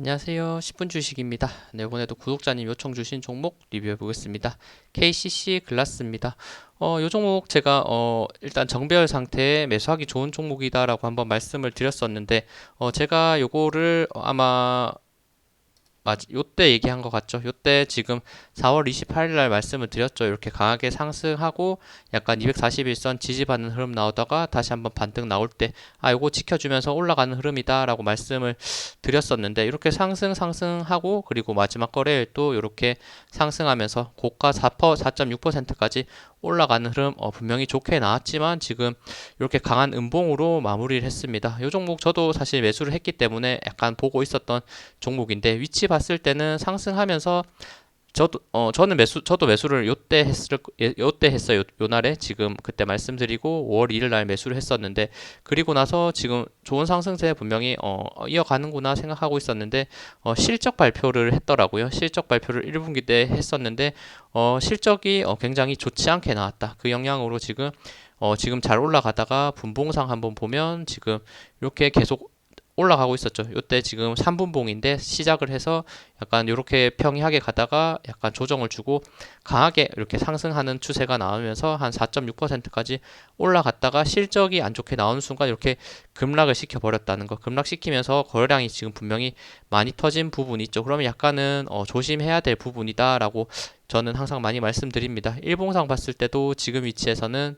안녕하세요. 10분 주식입니다. 네, 이번에도 구독자님 요청 주신 종목 리뷰해 보겠습니다. KCC 글라스입니다. 어, 요 종목 제가 어, 일단 정배열 상태에 매수하기 좋은 종목이다라고 한번 말씀을 드렸었는데 어, 제가 요거를 어, 아마 맞, 요때 얘기한 것 같죠. 요때 지금 4월 28일 날 말씀을 드렸죠. 이렇게 강하게 상승하고 약간 241선 지지받는 흐름 나오다가 다시 한번 반등 나올 때, 아, 요거 지켜주면서 올라가는 흐름이다 라고 말씀을 드렸었는데, 이렇게 상승, 상승하고, 그리고 마지막 거래일 또 이렇게 상승하면서 고가 4%, 4.6%까지 올라가는 흐름, 어, 분명히 좋게 나왔지만 지금 이렇게 강한 음봉으로 마무리를 했습니다. 이 종목 저도 사실 매수를 했기 때문에 약간 보고 있었던 종목인데, 위치 봤을 때는 상승하면서 저도 어 저는 매수 저도 매수를 요때 했을 예, 요때 했어요. 요 날에 지금 그때 말씀드리고 5월 1일 날 매수를 했었는데 그리고 나서 지금 좋은 상승세 분명히 어 이어가는구나 생각하고 있었는데 어 실적 발표를 했더라고요. 실적 발표를 1분기 때 했었는데 어 실적이 어 굉장히 좋지 않게 나왔다. 그 영향으로 지금 어 지금 잘 올라가다가 분봉상 한번 보면 지금 이렇게 계속 올라가고 있었죠. 요때 지금 3분봉인데 시작을 해서 약간 이렇게 평이하게 가다가 약간 조정을 주고 강하게 이렇게 상승하는 추세가 나오면서 한 4.6%까지 올라갔다가 실적이 안 좋게 나오는 순간 이렇게 급락을 시켜 버렸다는 거. 급락시키면서 거래량이 지금 분명히 많이 터진 부분이 있죠. 그러면 약간은 어, 조심해야 될 부분이다라고 저는 항상 많이 말씀드립니다. 일봉상 봤을 때도 지금 위치에서는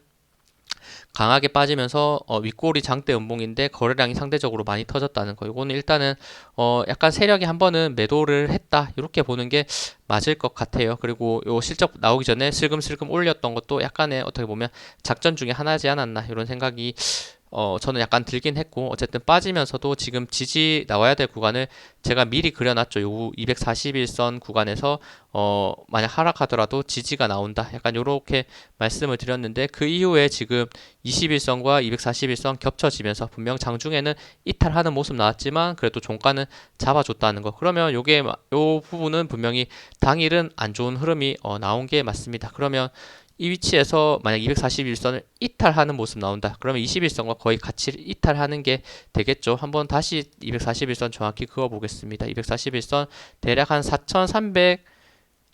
강하게 빠지면서 어, 윗골이 장대 음봉인데 거래량이 상대적으로 많이 터졌다는 거. 이거는 일단은 어, 약간 세력이 한 번은 매도를 했다 이렇게 보는 게 맞을 것 같아요. 그리고 요 실적 나오기 전에 슬금슬금 올렸던 것도 약간의 어떻게 보면 작전 중에 하나지 않았나 이런 생각이 어, 저는 약간 들긴 했고, 어쨌든 빠지면서도 지금 지지 나와야 될 구간을 제가 미리 그려놨죠. 요 241선 구간에서, 어, 만약 하락하더라도 지지가 나온다. 약간 요렇게 말씀을 드렸는데, 그 이후에 지금 21선과 241선 겹쳐지면서 분명 장중에는 이탈하는 모습 나왔지만, 그래도 종가는 잡아줬다는 거. 그러면 요게, 요 부분은 분명히 당일은 안 좋은 흐름이 어, 나온 게 맞습니다. 그러면 이 위치에서 만약 241선을 이탈하는 모습 나온다. 그러면 21선과 거의 같이 이탈하는 게 되겠죠. 한번 다시 241선 정확히 그어 보겠습니다. 241선 대략 한 4,300,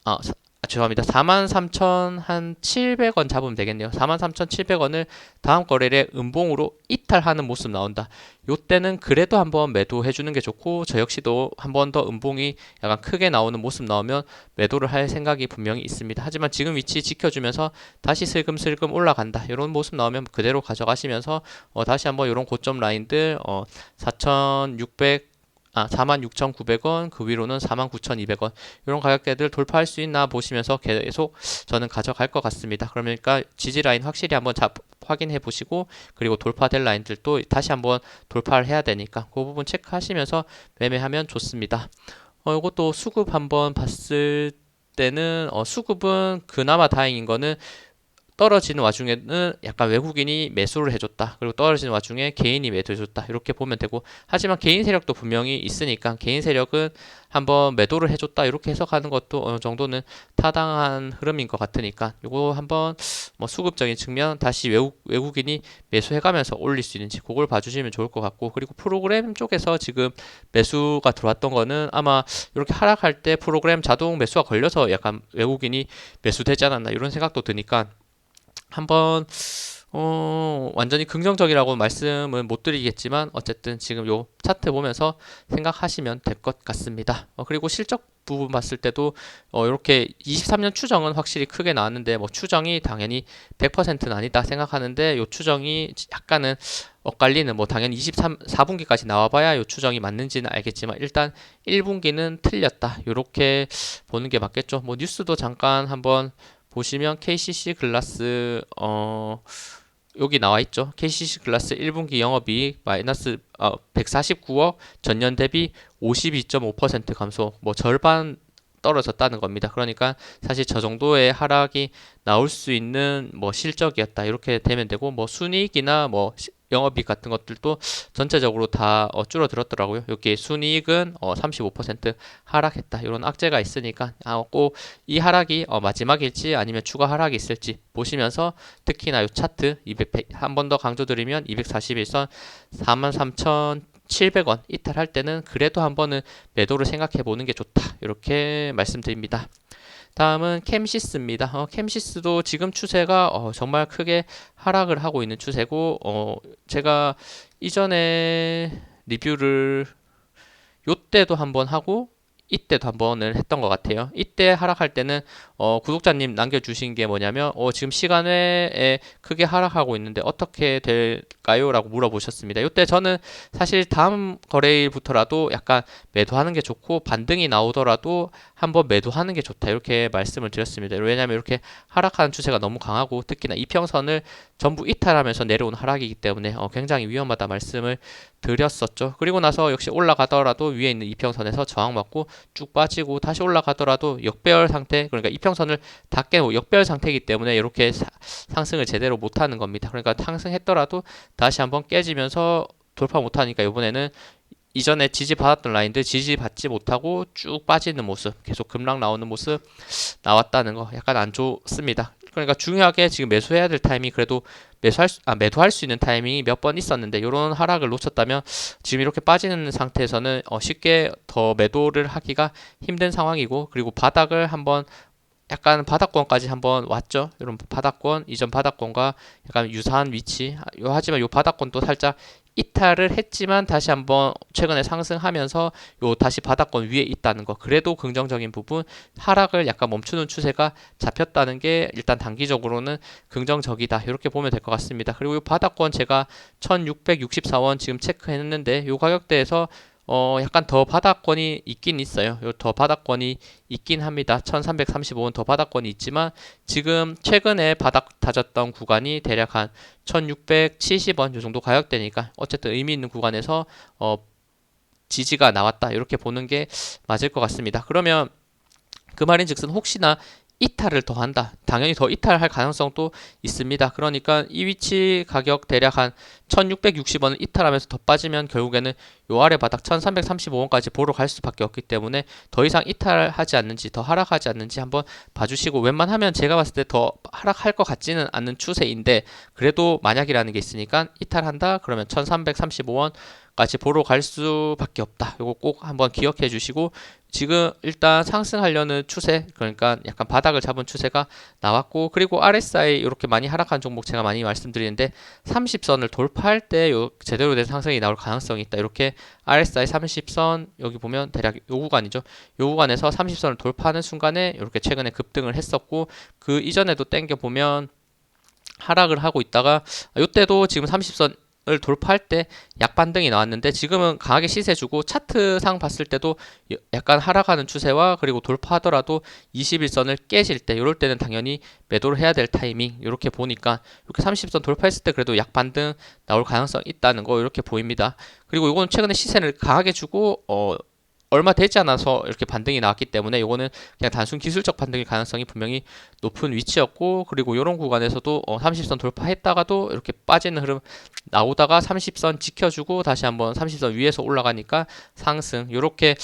아, 아, 죄송합니다. 43,700원 잡으면 되겠네요. 43,700원을 다음 거래일에 음봉으로 이탈하는 모습 나온다. 요때는 그래도 한번 매도해 주는 게 좋고 저 역시도 한번 더 음봉이 약간 크게 나오는 모습 나오면 매도를 할 생각이 분명히 있습니다. 하지만 지금 위치 지켜주면서 다시 슬금슬금 올라간다. 이런 모습 나오면 그대로 가져가시면서 어, 다시 한번 이런 고점 라인들 어, 4,600 아, 46,900원, 그 위로는 49,200원. 이런 가격대들 돌파할 수 있나 보시면서 계속 저는 가져갈 것 같습니다. 그러니까 지지 라인 확실히 한번 잡, 확인해 보시고 그리고 돌파될 라인들도 다시 한번 돌파를 해야 되니까 그 부분 체크하시면서 매매하면 좋습니다. 어, 이것도 수급 한번 봤을 때는 어, 수급은 그나마 다행인 거는 떨어지는 와중에는 약간 외국인이 매수를 해줬다. 그리고 떨어지는 와중에 개인이 매도해줬다. 이렇게 보면 되고 하지만 개인 세력도 분명히 있으니까 개인 세력은 한번 매도를 해줬다. 이렇게 해석하는 것도 어느 정도는 타당한 흐름인 것 같으니까 이거 한번 뭐 수급적인 측면 다시 외국 외국인이 매수해가면서 올릴 수 있는지 그걸 봐주시면 좋을 것 같고 그리고 프로그램 쪽에서 지금 매수가 들어왔던 거는 아마 이렇게 하락할 때 프로그램 자동 매수가 걸려서 약간 외국인이 매수되지 않았나 이런 생각도 드니까 한번 어, 완전히 긍정적이라고 말씀은 못 드리겠지만 어쨌든 지금 요 차트 보면서 생각하시면 될 것 같습니다. 어, 그리고 실적 부분 봤을 때도 어, 이렇게 23년 추정은 확실히 크게 나왔는데 뭐 추정이 당연히 100%는 아니다 생각하는데 요 추정이 약간은 엇갈리는 뭐 당연히 23 4분기까지 나와봐야 요 추정이 맞는지는 알겠지만 일단 1분기는 틀렸다 이렇게 보는 게 맞겠죠. 뭐 뉴스도 잠깐 한번 보시면 KCC 글라스 어 여기 나와 있죠. KCC 글라스 1분기 영업이익 마이너스 어, 149억 전년 대비 52.5% 감소. 뭐 절반 떨어졌다는 겁니다. 그러니까 사실 저 정도의 하락이 나올 수 있는 뭐 실적이었다. 이렇게 되면 되고 뭐 순이익이나 뭐 영업이익 같은 것들도 전체적으로 다 어, 줄어들었더라고요. 여기 순이익은 어, 35% 하락했다. 이런 악재가 있으니까 아, 꼭이 하락이 어, 마지막일지 아니면 추가 하락이 있을지 보시면서 특히나 이 차트 200 한 번 더 강조드리면 241선 43,000 700원 이탈할 때는 그래도 한번은 매도를 생각해 보는 게 좋다. 이렇게 말씀드립니다. 다음은 캠시스입니다. 어, 캠시스도 지금 추세가 어, 정말 크게 하락을 하고 있는 추세고 어, 제가 이전에 리뷰를 요때도 한번 하고 이때도 한 번을 했던 것 같아요. 이때 하락할 때는 어, 구독자님 남겨주신 게 뭐냐면 어, 지금 시간 외에 크게 하락하고 있는데 어떻게 될까요? 라고 물어보셨습니다. 이때 저는 사실 다음 거래일부터라도 약간 매도하는 게 좋고 반등이 나오더라도 한번 매도하는 게 좋다 이렇게 말씀을 드렸습니다. 왜냐하면 이렇게 하락하는 추세가 너무 강하고 특히나 이평선을 전부 이탈하면서 내려온 하락이기 때문에 어, 굉장히 위험하다 말씀을 드렸었죠. 그리고 나서 역시 올라가더라도 위에 있는 이평선에서 저항 맞고 쭉 빠지고 다시 올라가더라도 역배열 상태 그러니까 이평선을 다 깨고 역배열 상태이기 때문에 이렇게 사, 상승을 제대로 못하는 겁니다. 그러니까 상승했더라도 다시 한번 깨지면서 돌파 못하니까 이번에는 이전에 지지받았던 라인들 지지받지 못하고 쭉 빠지는 모습 계속 급락 나오는 모습 나왔다는 거 약간 안 좋습니다. 그러니까 중요하게 지금 매수해야 될 타이밍 그래도 매수할 수, 아, 매도할 수 있는 타이밍이 몇 번 있었는데 이런 하락을 놓쳤다면 지금 이렇게 빠지는 상태에서는 어, 쉽게 더 매도를 하기가 힘든 상황이고 그리고 바닥을 한번 약간 바닥권까지 한번 왔죠. 이런 바닥권, 이전 바닥권과 약간 유사한 위치. 하지만 이 바닥권도 살짝 이탈을 했지만 다시 한번 최근에 상승하면서 요 다시 바닥권 위에 있다는 거. 그래도 긍정적인 부분 하락을 약간 멈추는 추세가 잡혔다는 게 일단 단기적으로는 긍정적이다. 이렇게 보면 될 것 같습니다. 그리고 이 바닥권 제가 1664원 지금 체크했는데 요 가격대에서 어, 약간 더 바닥권이 있긴 있어요. 요 더 바닥권이 있긴 합니다. 1335원 더 바닥권이 있지만 지금 최근에 바닥 다졌던 구간이 대략 한 1670원 요 정도 가격대니까 어쨌든 의미 있는 구간에서 어, 지지가 나왔다. 이렇게 보는 게 맞을 것 같습니다. 그러면 그 말인 즉슨 혹시나 이탈을 더 한다. 당연히 더 이탈할 가능성도 있습니다. 그러니까 이 위치 가격 대략 한 1660원을 이탈하면서 더 빠지면 결국에는 요 아래 바닥 1335원까지 보러 갈 수밖에 없기 때문에 더 이상 이탈하지 않는지 더 하락하지 않는지 한번 봐주시고 웬만하면 제가 봤을 때 더 하락할 것 같지는 않는 추세인데 그래도 만약이라는 게 있으니까 이탈한다 그러면 1335원 같이 보러 갈 수밖에 없다. 이거 꼭 한번 기억해 주시고 지금 일단 상승하려는 추세 그러니까 약간 바닥을 잡은 추세가 나왔고 그리고 RSI 이렇게 많이 하락한 종목 제가 많이 말씀드리는데 30선을 돌파 할 때 요 제대로 된 상승이 나올 가능성이 있다. 이렇게 RSI 30선 여기 보면 대략 요 구간이죠. 요 구간에서 30선을 돌파하는 순간에 이렇게 최근에 급등을 했었고 그 이전에도 땡겨 보면 하락을 하고 있다가 이때도 지금 30선 을 돌파할 때 약반등이 나왔는데 지금은 강하게 시세 주고 차트상 봤을 때도 약간 하락하는 추세와 그리고 돌파하더라도 21선을 깨질 때 이럴 때는 당연히 매도를 해야 될 타이밍 이렇게 보니까 이렇게 30선 돌파했을 때 그래도 약반등 나올 가능성 있다는 거 이렇게 보입니다. 그리고 이건 최근에 시세를 강하게 주고 어 얼마 되지 않아서 이렇게 반등이 나왔기 때문에 이거는 그냥 단순 기술적 반등일 가능성이 분명히 높은 위치였고 그리고 이런 구간에서도 어 30선 돌파했다가도 이렇게 빠지는 흐름 나오다가 30선 지켜주고 다시 한번 30선 위에서 올라가니까 상승. 이렇게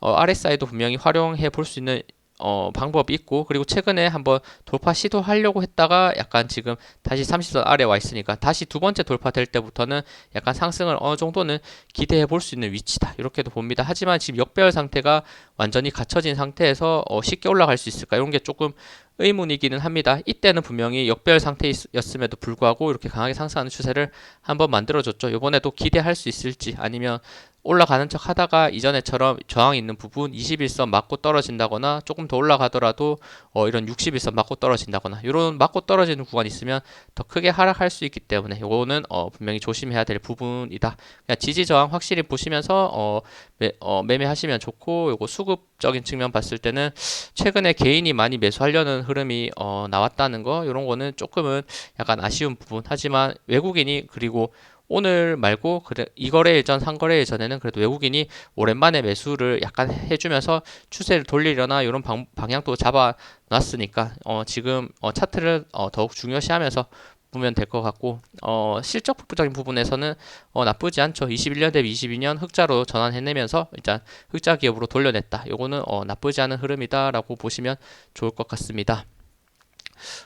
어 RSI도 분명히 활용해 볼 수 있는 어, 방법이 있고 그리고 최근에 한번 돌파 시도하려고 했다가 약간 지금 다시 30선 아래 와 있으니까 다시 두 번째 돌파될 때부터는 약간 상승을 어느 정도는 기대해 볼 수 있는 위치다 이렇게도 봅니다 하지만 지금 역배열 상태가 완전히 갖춰진 상태에서 어, 쉽게 올라갈 수 있을까 이런 게 조금 의문이기는 합니다. 이때는 분명히 역별 상태였음에도 불구하고 이렇게 강하게 상승하는 추세를 한번 만들어줬죠. 이번에도 기대할 수 있을지 아니면 올라가는 척 하다가 이전에처럼 저항이 있는 부분 21선 맞고 떨어진다거나 조금 더 올라가더라도 어, 이런 61선 맞고 떨어진다거나 이런 맞고 떨어지는 구간이 있으면 더 크게 하락할 수 있기 때문에 이거는 어, 분명히 조심해야 될 부분이다. 그냥 지지 저항 확실히 보시면서 어, 매, 어, 매매하시면 좋고 이거 수급적인 측면 봤을 때는 최근에 개인이 많이 매수하려는 흐름이 어, 나왔다는 거 이런 거는 조금은 약간 아쉬운 부분 하지만 외국인이 그리고 오늘 말고 그래 이 거래 일 전 상거래 일 전에는 그래도 외국인이 오랜만에 매수를 약간 해주면서 추세를 돌리려나 이런 방, 방향도 잡아 놨으니까 어, 지금 어, 차트를 어, 더욱 중요시하면서 보면 될 것 같고 어, 실적 부분적인 부분에서는 어, 나쁘지 않죠. 21년 대비 22년 흑자로 전환해내면서 일단 흑자 기업으로 돌려냈다. 요거는 어, 나쁘지 않은 흐름이다라고 보시면 좋을 것 같습니다.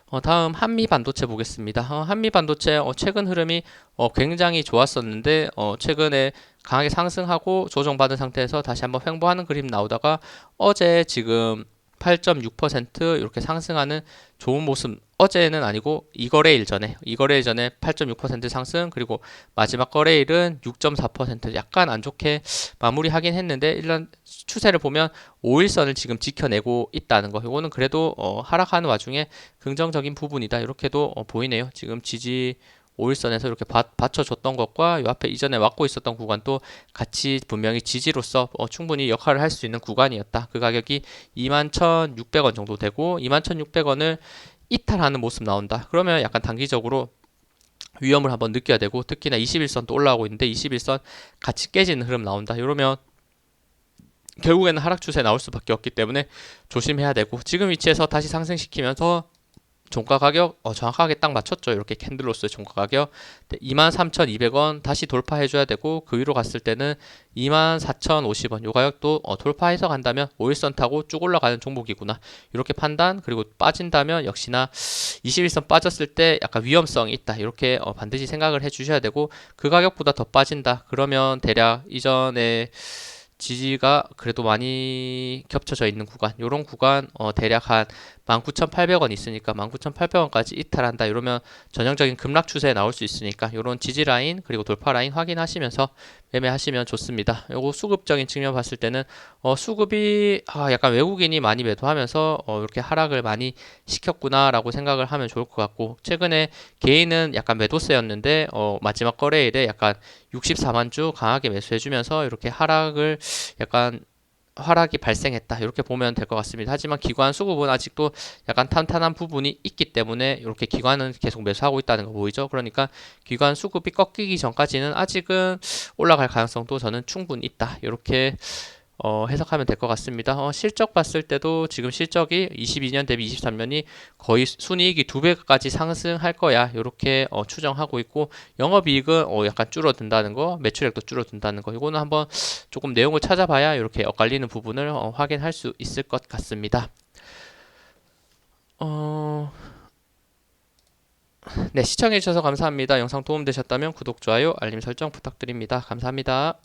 어, 다음 한미 반도체 보겠습니다. 어, 한미 반도체 어, 최근 흐름이 어, 굉장히 좋았었는데 어, 최근에 강하게 상승하고 조정받은 상태에서 다시 한번 횡보하는 그림 나오다가 어제 지금 8.6% 이렇게 상승하는 좋은 모습 어제는 아니고 이 거래일 전에 이 거래일 전에 8.6% 상승 그리고 마지막 거래일은 6.4% 약간 안 좋게 마무리하긴 했는데 일단 추세를 보면 5일선을 지금 지켜내고 있다는 거. 이거는 그래도 어, 하락하는 와중에 긍정적인 부분이다. 이렇게도 어, 보이네요. 지금 지지 5일선에서 이렇게 받, 받쳐줬던 것과 요 앞에 이전에 막고 있었던 구간도 같이 분명히 지지로서 어, 충분히 역할을 할 수 있는 구간이었다. 그 가격이 21,600원 정도 되고 21,600원을 이탈하는 모습 나온다. 그러면 약간 단기적으로 위험을 한번 느껴야 되고 특히나 21선도 올라오고 있는데 21선 같이 깨지는 흐름 나온다. 이러면 결국에는 하락 추세 나올 수밖에 없기 때문에 조심해야 되고 지금 위치에서 다시 상승시키면서 종가 가격 어, 정확하게 딱 맞췄죠. 이렇게 캔들로스 종가 가격. 23,200원 다시 돌파해 줘야 되고 그 위로 갔을 때는 24,050원. 요 가격도 어, 돌파해서 간다면 5일선 타고 쭉 올라가는 종목이구나. 이렇게 판단 그리고 빠진다면 역시나 21선 빠졌을 때 약간 위험성이 있다. 이렇게 어, 반드시 생각을 해 주셔야 되고 그 가격보다 더 빠진다. 그러면 대략 이전에 지지가 그래도 많이 겹쳐져 있는 구간 요런 구간 어, 대략 한 19,800원 있으니까 19,800원까지 이탈한다 이러면 전형적인 급락 추세에 나올 수 있으니까 요런 지지 라인 그리고 돌파 라인 확인하시면서 매매하시면 좋습니다. 요거 수급적인 측면 봤을 때는 어, 수급이 아, 약간 외국인이 많이 매도하면서 어, 이렇게 하락을 많이 시켰구나 라고 생각을 하면 좋을 것 같고 최근에 개인은 약간 매도세였는데 어, 마지막 거래일에 약간 64만 주 강하게 매수해주면서 이렇게 하락을 약간 하락이 발생했다 이렇게 보면 될 것 같습니다. 하지만 기관 수급은 아직도 약간 탄탄한 부분이 있기 때문에 이렇게 기관은 계속 매수하고 있다는 거 보이죠? 그러니까 기관 수급이 꺾이기 전까지는 아직은 올라갈 가능성도 저는 충분히 있다 이렇게 어, 해석하면 될 것 같습니다. 어, 실적 봤을 때도 지금 실적이 22년 대비 23년이 거의 순이익이 두 배까지 상승할 거야. 이렇게 어, 추정하고 있고 영업이익은 어, 약간 줄어든다는 거, 매출액도 줄어든다는 거. 이거는 한번 조금 내용을 찾아봐야 이렇게 엇갈리는 부분을 어, 확인할 수 있을 것 같습니다. 어... 네, 시청해주셔서 감사합니다. 영상 도움되셨다면 구독, 좋아요, 알림 설정 부탁드립니다. 감사합니다.